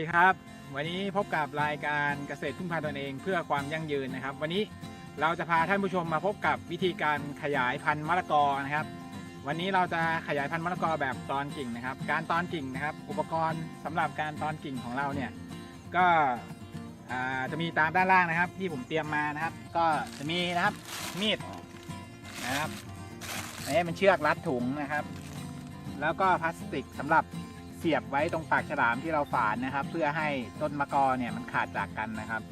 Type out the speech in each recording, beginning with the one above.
วัสดีครับ วันนี้พบกับรายการเกษตรพึ่งพาตนเองเพื่อความยั่งยืนนะครับ วันนี้เราจะพาท่านผู้ชมมาพบกับวิธีการขยายพันธุ์มะละกอนะครับ วันนี้เราจะขยายพันธุ์มะละกอแบบตอนกิ่งนะครับ การตอนกิ่งนะครับ อุปกรณ์สำหรับการตอนกิ่งของเราเนี่ยก็จะมีตามด้านล่างนะครับ ที่ผมเตรียมมานะครับ ก็จะมีนะครับมีดนะครับอันนี้เป็นเชือกรัดถุงนะครับ แล้วก็พลาสติกสำหรับ เสียบไว้ตรงปากฉลามที่เราฝานนะครับ เพื่อให้ต้นมะกอเนี่ยมันขาดจากกันนะครับ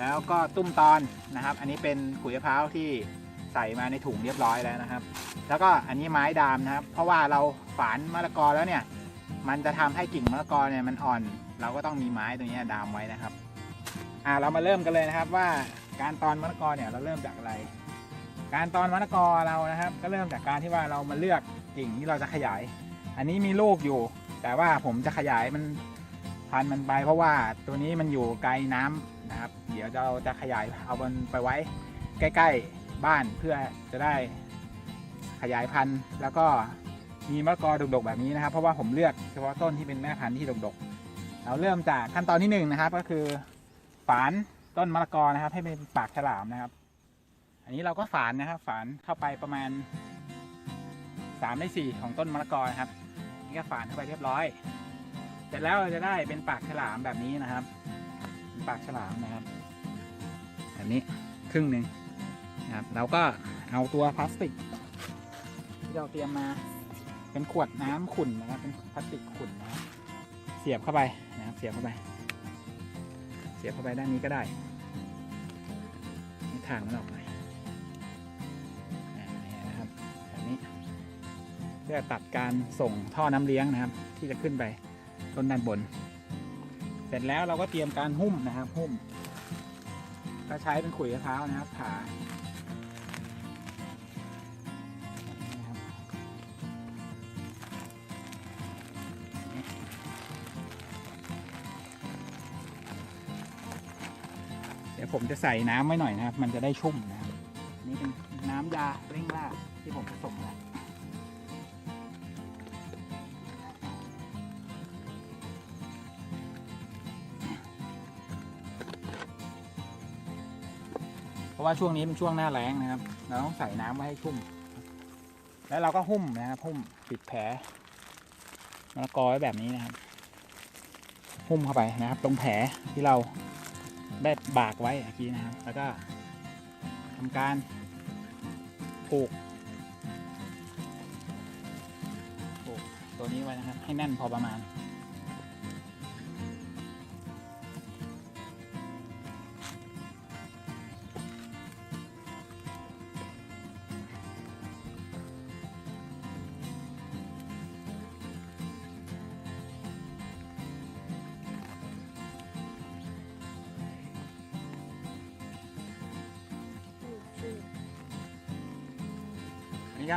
แล้วก็ตุ้มตอนนะครับ อันนี้เป็นขุยมะพร้าวที่ใส่มาในถุงเรียบร้อยแล้วนะครับ แล้วก็อันนี้ไม้ดามนะครับ เพราะว่าเราฝานมะละกอแล้วเนี่ย มันจะทำให้กิ่งมะละกอเนี่ยมันอ่อน เราก็ต้องมีไม้ตรงนี้ดามไว้นะครับ อ่าเรามาเริ่มกันเลยนะครับว่าการตอนมะละกอเนี่ยเราเริ่มจากอะไร การตอนมะละกอเรานะครับ ก็เริ่มจากการที่ว่าเรามาเลือกกิ่งที่เราจะขยาย อันนี้มีลูกอยู่ แต่ว่าผมจะขยายมันพันมันไป เพราะว่าตัวนี้มันอยู่ไกลน้ำนะครับ เดี๋ยวเราจะขยายเอามันไปไว้ ใกล้ ๆ บ้านเพื่อจะได้ขยายพันธุ์ แล้วก็มีมะละกอดกๆแบบนี้นะครับ เพราะว่าผมเลือกเฉพาะต้นที่เป็นแม่พันธุ์ที่ดกๆ เราเริ่มจากขั้นตอนที่หนึ่งนะครับ ก็คือฝานต้นมะละกอนะครับ ให้เป็นปากฉลามนะครับ อันนี้เราก็ฝานนะครับ ฝานเข้าไปประมาณสามในสี่ของต้นมะละกอนะครับ นี่ก็ฝานเข้าไปเรียบร้อยเสร็จแล้วเราจะได้เป็นปากฉลามแบบนี้นะครับเป็นปากฉลามนะครับ แบบนี้ครึ่งหนึ่งนะครับเราก็เอาตัวพลาสติก ที่เราเตรียมมาเป็นขวดน้ำขุ่นนะครับเป็นพลาสติกขุ่นนะครับเสียบเข้าไปนะครับเสียบเข้าไป เสียบเข้าไปด้านนี้ก็ได้นี่ทางมันออกไปอ่า พื่อตัดการส่งท่อน้ำเลี้ยงนะครับ ที่จะขึ้นไปต้นด้านบน เสร็จแล้วเราก็เตรียมการหุ้มนะครับ หุ้ม ก็ใช้เป็นขุยมะพร้าวนะครับผ่าเดี๋ยวผมจะใส่น้ำไว้หน่อยนะครับ มันจะได้ชุ่มนะครับ นี่เป็นน้ำยาเร่งล่าที่ผมผสมแล้ว ราะว่าช่วงนี้เป็นช่วงหน้าแล้งนะครับ เราต้องใส่น้ำไว้ให้ชุ่ม แล้วเราก็หุ้มนะครับหุ้มปิดแผลมะละกอไว้แบบนี้นะครับ หุ้มเข้าไปนะครับ ตรงแผลที่เราได้บากไว้เมื่อกี้นะครับ แล้วก็ทำการผูกผูกตัวนี้ไว้นะครับ ให้แน่นพอประมาณ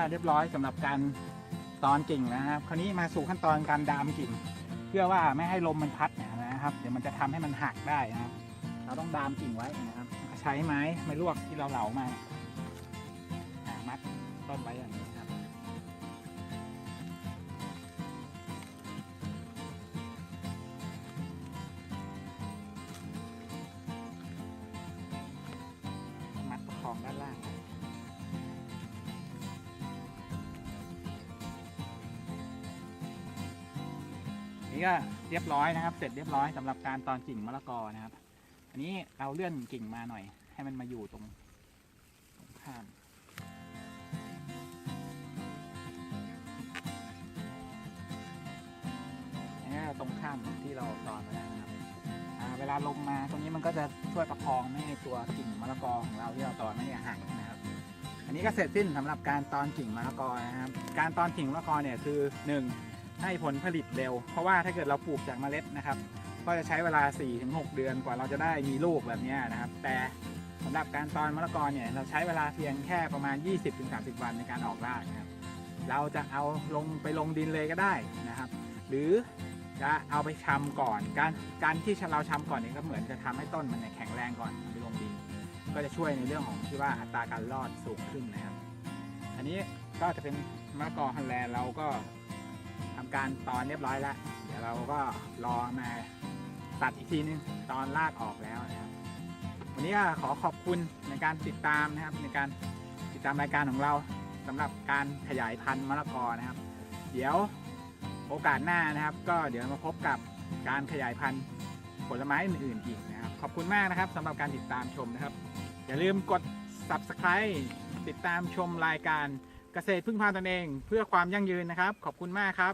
อันนี้ก็เรียบร้อยสำหรับการตอนกิ่งนะครับ คราวนี้มาสู่ขั้นตอนการดามกิ่ง เพื่อว่าไม่ให้ลมมันพัดเนี่ยนะครับ เดี๋ยวมันจะทำให้มันหักได้นะครับ เราต้องดามกิ่งไว้นะครับ ใช้ไม้ไม้ลวกที่เราเหลามาอ่ามัดต้นไว้อย่างนี้ครับ ก็เรียบร้อยนะครับ เสร็จเรียบร้อยสำหรับการตอนกิ่งมะละกอนะครับ อันนี้เราเลื่อนกิ่งมาหน่อย ให้มันมาอยู่ตรงตรงข้ามอันนี้ตรงข้ามที่เราตอนมาแล้วนะครับเวลาลมมาตรงนี้มันก็จะช่วยประคองไม่ให้ตัวกิ่งมะละกอของเราที่เราตอนไม่ได้หักนะครับ อันนี้ก็เสร็จสิ้นสำหรับการตอนกิ่งมะละกอนะครับ การตอนกิ่งมะละกอเนี่ยคือหนึ่ง ให้ผลผลิตเร็ว เพราะว่าถ้าเกิดเราปลูกจากเมล็ดนะครับ ก็จะใช้เวลา 4-6 เดือนกว่าเราจะได้มีลูกแบบนี้นะครับ แต่สำหรับการตอนมะละกอเนี่ยเราใช้เวลาเพียงแค่ประมาณ 20-30 วันในการออกรากนะครับ เราจะเอาลงไปลงดินเลยก็ได้นะครับ หรือจะเอาไปชำก่อน การการที่เราชำก่อนเนี่ยก็เหมือนจะทำให้ต้นมันแข็งแรงก่อนไปลงดิน ก็จะช่วยในเรื่องของที่ว่าอัตราการรอดสูงขึ้นนะครับ อันนี้ก็จะเป็นมะละกอฮันแลนด์เราก็ ทำการตอนเรียบร้อยแล้ว เดี๋ยวเราก็รอมาตัดอีกทีนึงตอนรากออกแล้วนะครับ วันนี้ก็ขอขอบคุณในการติดตามนะครับ ในการติดตามรายการของเราสำหรับการขยายพันธุ์มะละกอนะครับ เดี๋ยวโอกาสหน้านะครับ ก็เดี๋ยวมาพบกับการขยายพันธุ์ผลไม้อื่นๆอีกนะครับ ขอบคุณมากนะครับสำหรับการติดตามชมนะครับ อย่าลืมกด subscribe ติดตามชมรายการเกษตรพึ่งพาตนเอง เพื่อความยั่งยืนนะครับ ขอบคุณมากครับ